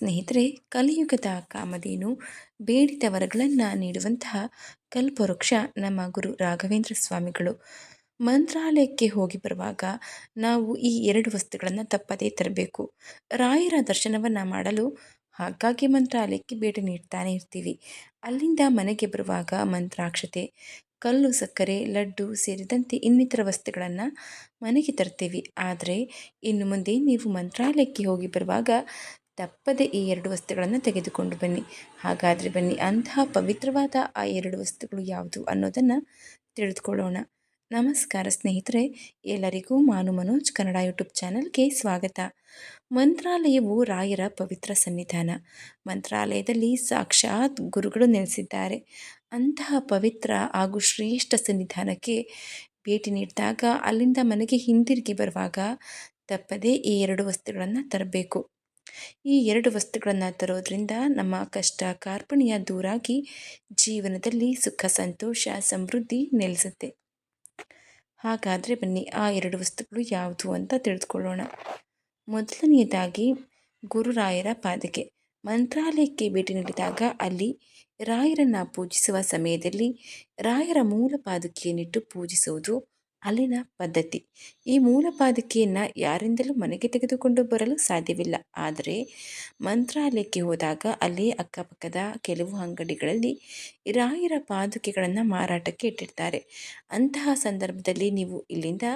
ಸ್ನೇಹಿತರೆ, ಕಲಿಯುಗದ ಕಾಮಧೇನು ಬೇಡಿದ ವರಗಳನ್ನು ನೀಡುವಂತಹ ಕಲ್ಪವೃಕ್ಷ ನಮ್ಮ ಗುರು ರಾಘವೇಂದ್ರ ಸ್ವಾಮಿಗಳು. ಮಂತ್ರಾಲಯಕ್ಕೆ ಹೋಗಿ ಬರುವಾಗ ನಾವು ಈ ಎರಡು ವಸ್ತುಗಳನ್ನು ತಪ್ಪದೇ ತರಬೇಕು. ರಾಯರ ದರ್ಶನವನ್ನು ಮಾಡಲು ಹಾಗಾಗಿ ಮಂತ್ರಾಲಯಕ್ಕೆ ಭೇಟಿ ನೀಡ್ತಾನೆ ಇರ್ತೀವಿ. ಅಲ್ಲಿಂದ ಮನೆಗೆ ಬರುವಾಗ ಮಂತ್ರಾಕ್ಷತೆ, ಕಲ್ಲು ಸಕ್ಕರೆ, ಲಡ್ಡು ಸೇರಿದಂತೆ ಇನ್ನಿತರ ವಸ್ತುಗಳನ್ನು ಮನೆಗೆ ತರ್ತೀವಿ. ಆದರೆ ಇನ್ನು ಮುಂದೆ ನೀವು ಮಂತ್ರಾಲಯಕ್ಕೆ ಹೋಗಿ ಬರುವಾಗ ತಪ್ಪದೆ ಈ ಎರಡು ವಸ್ತುಗಳನ್ನು ತೆಗೆದುಕೊಂಡು ಬನ್ನಿ. ಹಾಗಾದರೆ ಬನ್ನಿ, ಅಂತಹ ಪವಿತ್ರವಾದ ಆ ಎರಡು ವಸ್ತುಗಳು ಯಾವುದು ಅನ್ನೋದನ್ನು ತಿಳಿದುಕೊಳ್ಳೋಣ. ನಮಸ್ಕಾರ ಸ್ನೇಹಿತರೆ, ಎಲ್ಲರಿಗೂ ಮಾನು ಮನೋಜ್, ಕನ್ನಡ ಯೂಟ್ಯೂಬ್ ಚಾನಲ್ಗೆ ಸ್ವಾಗತ. ಮಂತ್ರಾಲಯವು ರಾಯರ ಪವಿತ್ರ ಸನ್ನಿಧಾನ. ಮಂತ್ರಾಲಯದಲ್ಲಿ ಸಾಕ್ಷಾತ್ ಗುರುಗಳು ನೆಲೆಸಿದ್ದಾರೆ. ಅಂತಹ ಪವಿತ್ರ ಹಾಗೂ ಶ್ರೇಷ್ಠ ಸನ್ನಿಧಾನಕ್ಕೆ ಭೇಟಿ ನೀಡಿದಾಗ ಅಲ್ಲಿಂದ ಮನೆಗೆ ಹಿಂದಿರುಗಿ ಬರುವಾಗ ತಪ್ಪದೇ ಈ ಎರಡು ವಸ್ತುಗಳನ್ನು ತರಬೇಕು. ಈ ಎರಡು ವಸ್ತುಗಳನ್ನು ತರೋದ್ರಿಂದ ನಮ್ಮ ಕಷ್ಟ ಕಾರ್ಪಣ್ಯ ದೂರಾಗಿ ಜೀವನದಲ್ಲಿ ಸುಖ, ಸಂತೋಷ, ಸಮೃದ್ಧಿ ನೆಲೆಸುತ್ತೆ. ಹಾಗಾದರೆ ಬನ್ನಿ, ಆ ಎರಡು ವಸ್ತುಗಳು ಯಾವುದು ಅಂತ ತಿಳಿದುಕೊಳ್ಳೋಣ ಮೊದಲನೆಯದಾಗಿ ಗುರುರಾಯರ ಪಾದಕೆ ಮಂತ್ರಾಲಯಕ್ಕೆ ಭೇಟಿ ನೀಡಿದಾಗ ಅಲ್ಲಿ ರಾಯರನ್ನು ಪೂಜಿಸುವ ಸಮಯದಲ್ಲಿ ರಾಯರ ಮೂಲ ಪಾದುಕೆಯನ್ನಿಟ್ಟು ಪೂಜಿಸುವುದು ಅಲ್ಲಿನ ಪದ್ಧತಿ. ಈ ಮೂಲ ಪಾದುಕೆಯನ್ನು ಯಾರಿಂದಲೂ ಮನೆಗೆ ತೆಗೆದುಕೊಂಡು ಬರಲು ಸಾಧ್ಯವಿಲ್ಲ. ಆದರೆ ಮಂತ್ರಾಲಯಕ್ಕೆ ಹೋದಾಗ ಅಲ್ಲಿ ಅಕ್ಕಪಕ್ಕದ ಕೆಲವು ಅಂಗಡಿಗಳಲ್ಲಿ ರಾಯರ ಪಾದುಕೆಗಳನ್ನು ಮಾರಾಟಕ್ಕೆ ಇಟ್ಟಿರ್ತಾರೆ. ಅಂತಹ ಸಂದರ್ಭದಲ್ಲಿ ನೀವು ಇಲ್ಲಿಂದ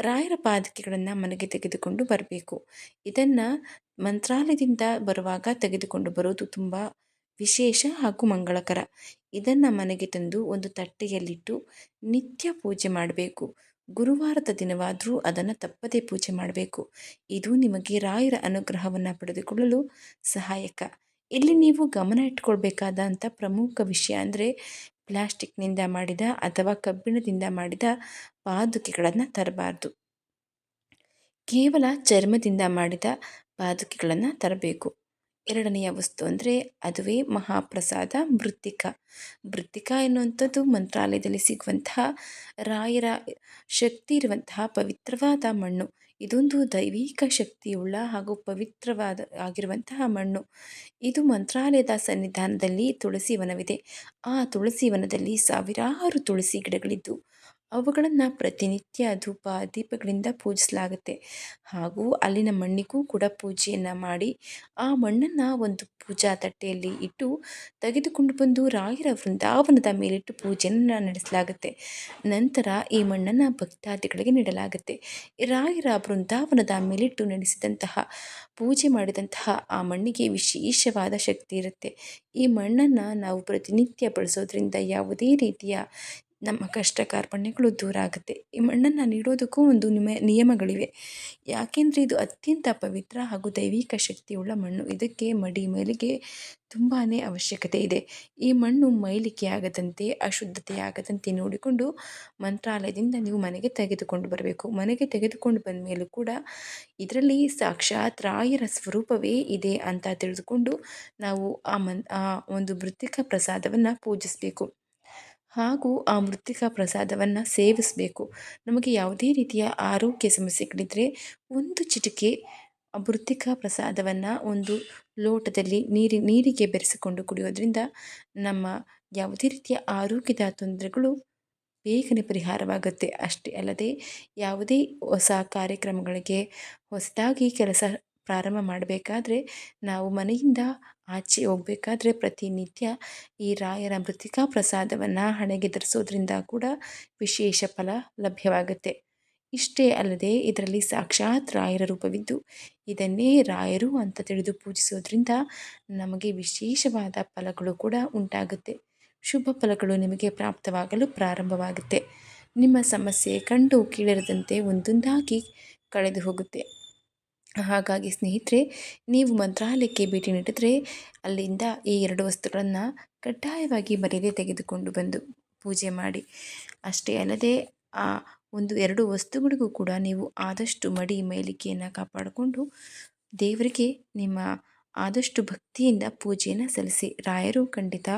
ರಾಯರ ಪಾದುಕೆಗಳನ್ನು ಮನೆಗೆ ತೆಗೆದುಕೊಂಡು ಬರಬೇಕು. ಇದನ್ನು ಮಂತ್ರಾಲಯದಿಂದ ಬರುವಾಗ ತೆಗೆದುಕೊಂಡು ಬರೋದು ತುಂಬ ವಿಶೇಷ ಹಾಗೂ ಮಂಗಳಕರ. ಇದನ್ನು ಮನೆಗೆ ತಂದು ಒಂದು ತಟ್ಟೆಯಲ್ಲಿಟ್ಟು ನಿತ್ಯ ಪೂಜೆ ಮಾಡಬೇಕು. ಗುರುವಾರದ ದಿನವಾದರೂ ಅದನ್ನು ತಪ್ಪದೇ ಪೂಜೆ ಮಾಡಬೇಕು. ಇದು ನಿಮಗೆ ರಾಯರ ಅನುಗ್ರಹವನ್ನು ಪಡೆದುಕೊಳ್ಳಲು ಸಹಾಯಕ. ಇಲ್ಲಿ ನೀವು ಗಮನ ಇಟ್ಕೊಳ್ಬೇಕಾದಂಥ ಪ್ರಮುಖ ವಿಷಯ ಅಂದರೆ ಪ್ಲಾಸ್ಟಿಕ್ನಿಂದ ಮಾಡಿದ ಅಥವಾ ಕಬ್ಬಿಣದಿಂದ ಮಾಡಿದ ಪಾದುಕೆಗಳನ್ನು ತರಬಾರ್ದು. ಕೇವಲ ಚರ್ಮದಿಂದ ಮಾಡಿದ ಪಾದುಕೆಗಳನ್ನು ತರಬೇಕು. ಎರಡನೆಯ ವಸ್ತು ಅಂದರೆ ಅದುವೇ ಮಹಾಪ್ರಸಾದ, ಮೃತ್ತಿಕ. ಮೃತ್ತಿಕ ಎನ್ನುವಂಥದ್ದು ಮಂತ್ರಾಲಯದಲ್ಲಿ ಸಿಗುವಂತಹ ರಾಯರ ಶಕ್ತಿ ಇರುವಂತಹ ಪವಿತ್ರವಾದ ಮಣ್ಣು. ಇದೊಂದು ದೈವಿಕ ಶಕ್ತಿಯುಳ್ಳ ಹಾಗೂ ಪವಿತ್ರವಾದ ಆಗಿರುವಂತಹ ಮಣ್ಣು. ಇದು ಮಂತ್ರಾಲಯದ ಸನ್ನಿಧಾನದಲ್ಲಿ ತುಳಸಿ ವನವಿದೆ. ಆ ತುಳಸಿ ವನದಲ್ಲಿ ಸಾವಿರಾರು ತುಳಸಿ ಗಿಡಗಳಿದ್ದು ಅವುಗಳನ್ನು ಪ್ರತಿನಿತ್ಯ ಧೂಪ, ದೀಪಗಳಿಂದ ಪೂಜಿಸಲಾಗುತ್ತೆ. ಹಾಗೂ ಅಲ್ಲಿನ ಮಣ್ಣಿಗೂ ಕೂಡ ಪೂಜೆಯನ್ನು ಮಾಡಿ, ಆ ಮಣ್ಣನ್ನು ಒಂದು ಪೂಜಾ ತಟ್ಟೆಯಲ್ಲಿ ಇಟ್ಟು ತೆಗೆದುಕೊಂಡು ಬಂದು ರಾಯರ ವೃಂದಾವನದ ಮೇಲಿಟ್ಟು ಪೂಜೆಯನ್ನು ನಡೆಸಲಾಗುತ್ತೆ. ನಂತರ ಈ ಮಣ್ಣನ್ನು ಭಕ್ತಾದಿಗಳಿಗೆ ನೀಡಲಾಗುತ್ತೆ. ರಾಯರ ವೃಂದಾವನದ ಮೇಲಿಟ್ಟು ನಡೆಸಿದಂತಹ, ಪೂಜೆ ಮಾಡಿದಂತಹ ಆ ಮಣ್ಣಿಗೆ ವಿಶೇಷವಾದ ಶಕ್ತಿ ಇರುತ್ತೆ. ಈ ಮಣ್ಣನ್ನು ನಾವು ಪ್ರತಿನಿತ್ಯ ಬಳಸೋದ್ರಿಂದ ಯಾವುದೇ ರೀತಿಯ ನಮ್ಮ ಕಷ್ಟ ಕಾರ್ಪಣ್ಯಗಳು ದೂರ ಆಗುತ್ತೆ. ಈ ಮಣ್ಣನ್ನು ನೀಡೋದಕ್ಕೂ ಒಂದು ನಿಮ, ನಿಯಮಗಳಿವೆ. ಯಾಕೆಂದರೆ ಇದು ಅತ್ಯಂತ ಪವಿತ್ರ ಹಾಗೂ ದೈವಿಕ ಶಕ್ತಿಯುಳ್ಳ ಮಣ್ಣು. ಇದಕ್ಕೆ ಮಡಿ ಮೈಲಿಗೆ ತುಂಬಾ ಅವಶ್ಯಕತೆ ಇದೆ. ಈ ಮಣ್ಣು ಮೈಲಿಕೆ ಆಗದಂತೆ ಅಶುದ್ಧತೆ ಆಗದಂತೆ ನೋಡಿಕೊಂಡು ಮಂತ್ರಾಲಯದಿಂದ ನೀವು ಮನೆಗೆ ತೆಗೆದುಕೊಂಡು ಬರಬೇಕು. ಮನೆಗೆ ತೆಗೆದುಕೊಂಡು ಬಂದ ಮೇಲೂ ಕೂಡ ಇದರಲ್ಲಿ ಸಾಕ್ಷಾತ್ ರಾಯರ ಸ್ವರೂಪವೇ ಇದೆ ಅಂತ ತಿಳಿದುಕೊಂಡು ನಾವು ಆ ಮನ್, ಆ ಒಂದು ಮೃತ್ತಿಕ ಪ್ರಸಾದವನ್ನು ಪೂಜಿಸಬೇಕು. ಹಾಗೂ ಆ ಮೃತ್ತಿಕಾ ಪ್ರಸಾದವನ್ನು ಸೇವಿಸಬೇಕು. ನಮಗೆ ಯಾವುದೇ ರೀತಿಯ ಆರೋಗ್ಯ ಸಮಸ್ಯೆಗಳಿದ್ದರೆ ಒಂದು ಚಿಟಿಕೆ ಮೃತ್ತಿಕಾ ಪ್ರಸಾದವನ್ನು ಒಂದು ಲೋಟದಲ್ಲಿ ನೀರಿ, ನೀರಿಗೆ ಬೆರೆಸಿಕೊಂಡು ಕುಡಿಯೋದ್ರಿಂದ ನಮ್ಮ ಯಾವುದೇ ರೀತಿಯ ಆರೋಗ್ಯದ ತೊಂದರೆಗಳು ಬೇಗನೆ ಪರಿಹಾರವಾಗುತ್ತೆ. ಅಷ್ಟೇ ಅಲ್ಲದೆ ಯಾವುದೇ ಹೊಸ ಕಾರ್ಯಕ್ರಮಗಳಿಗೆ ಹೊಸದಾಗಿ ಕೆಲಸ ಪ್ರಾರಂಭ ಮಾಡಬೇಕಾದ್ರೆ ನಾವು ಮನೆಯಿಂದ ಆಚೆ ಹೋಗಬೇಕಾದ್ರೆ ಪ್ರತಿನಿತ್ಯ ಈ ರಾಯರ ಮೃತಿಕಾ ಪ್ರಸಾದವನ್ನು ಹಣೆಗೆ ಧರಿಸೋದ್ರಿಂದ ಕೂಡ ವಿಶೇಷ ಫಲ ಲಭ್ಯವಾಗುತ್ತೆ. ಇಷ್ಟೇ ಅಲ್ಲದೆ ಇದರಲ್ಲಿ ಸಾಕ್ಷಾತ್ ರಾಯರ ರೂಪವಿದ್ದು, ಇದನ್ನೇ ರಾಯರು ಅಂತ ತಿಳಿದು ಪೂಜಿಸೋದ್ರಿಂದ ನಮಗೆ ವಿಶೇಷವಾದ ಫಲಗಳು ಕೂಡ ಉಂಟಾಗುತ್ತೆ. ಶುಭ ಫಲಗಳು ನಿಮಗೆ ಪ್ರಾಪ್ತವಾಗಲು ಪ್ರಾರಂಭವಾಗುತ್ತೆ. ನಿಮ್ಮ ಸಮಸ್ಯೆ ಕಂಡು ಕೀಳರದಂತೆ ಒಂದೊಂದಾಗಿ ಕಳೆದು ಹೋಗುತ್ತೆ ಹಾಗಾಗಿ ಸ್ನೇಹಿತರೆ, ನೀವು ಮಂತ್ರಾಲಯಕ್ಕೆ ಭೇಟಿ ನೀಡಿದರೆ ಅಲ್ಲಿಂದ ಈ ಎರಡು ವಸ್ತುಗಳನ್ನು ಕಡ್ಡಾಯವಾಗಿ ಮನೆಗೆ ತೆಗೆದುಕೊಂಡು ಬಂದು ಪೂಜೆ ಮಾಡಿ. ಅಷ್ಟೇ ಅಲ್ಲದೆ, ಆ ಒಂದು ಎರಡು ವಸ್ತುಗಳಿಗೂ ಕೂಡ ನೀವು ಆದಷ್ಟು ಮಡಿ ಮೈಲಿಕೆಯನ್ನು ಕಾಪಾಡಿಕೊಂಡು ದೇವರಿಗೆ ನಿಮ್ಮ ಆದಷ್ಟು ಭಕ್ತಿಯಿಂದ ಪೂಜೆಯನ್ನು ಸಲ್ಲಿಸಿ. ರಾಯರು ಖಂಡಿತ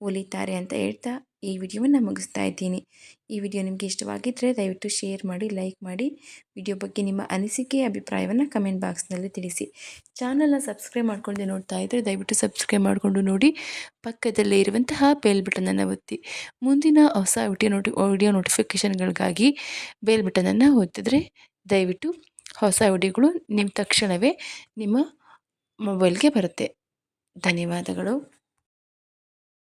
ಒಲಿತಾರೆ ಅಂತ ಹೇಳ್ತಾ ಈ ವಿಡಿಯೋವನ್ನು ಮುಗಿಸ್ತಾ ಇದ್ದೀನಿ. ಈ ವಿಡಿಯೋ ನಿಮಗೆ ಇಷ್ಟವಾಗಿದ್ದರೆ ದಯವಿಟ್ಟು ಶೇರ್ ಮಾಡಿ, ಲೈಕ್ ಮಾಡಿ. ವಿಡಿಯೋ ಬಗ್ಗೆ ನಿಮ್ಮ ಅನಿಸಿಕೆ, ಅಭಿಪ್ರಾಯವನ್ನು ಕಮೆಂಟ್ ಬಾಕ್ಸ್ನಲ್ಲಿ ತಿಳಿಸಿ. ಚಾನಲ್ನ ಸಬ್ಸ್ಕ್ರೈಬ್ ಮಾಡ್ಕೊಳ್ಳದೆ ನೋಡ್ತಾ ಇದ್ದರೆ ದಯವಿಟ್ಟು ಸಬ್ಸ್ಕ್ರೈಬ್ ಮಾಡಿಕೊಂಡು ನೋಡಿ. ಪಕ್ಕದಲ್ಲೇ ಇರುವಂತಹ ಬೆಲ್ ಬಟನನ್ನು ಒತ್ತಿ. ಮುಂದಿನ ಹೊಸ ವಿಡಿಯೋ ನೋಟಿ ವಿಡಿಯೋ ನೋಟಿಫಿಕೇಷನ್ಗಳಿಗಾಗಿ ಬೆಲ್ ಬಟನನ್ನು ಒತ್ತಿದ್ರೆ ದಯವಿಟ್ಟು ಹೊಸ ವಿಡಿಯೋಗಳು ನಿಮ್ಮ ತಕ್ಷಣವೇ ನಿಮ್ಮ ಮೊಬೈಲ್ಗೆ ಬರುತ್ತೆ. ಧನ್ಯವಾದಗಳು.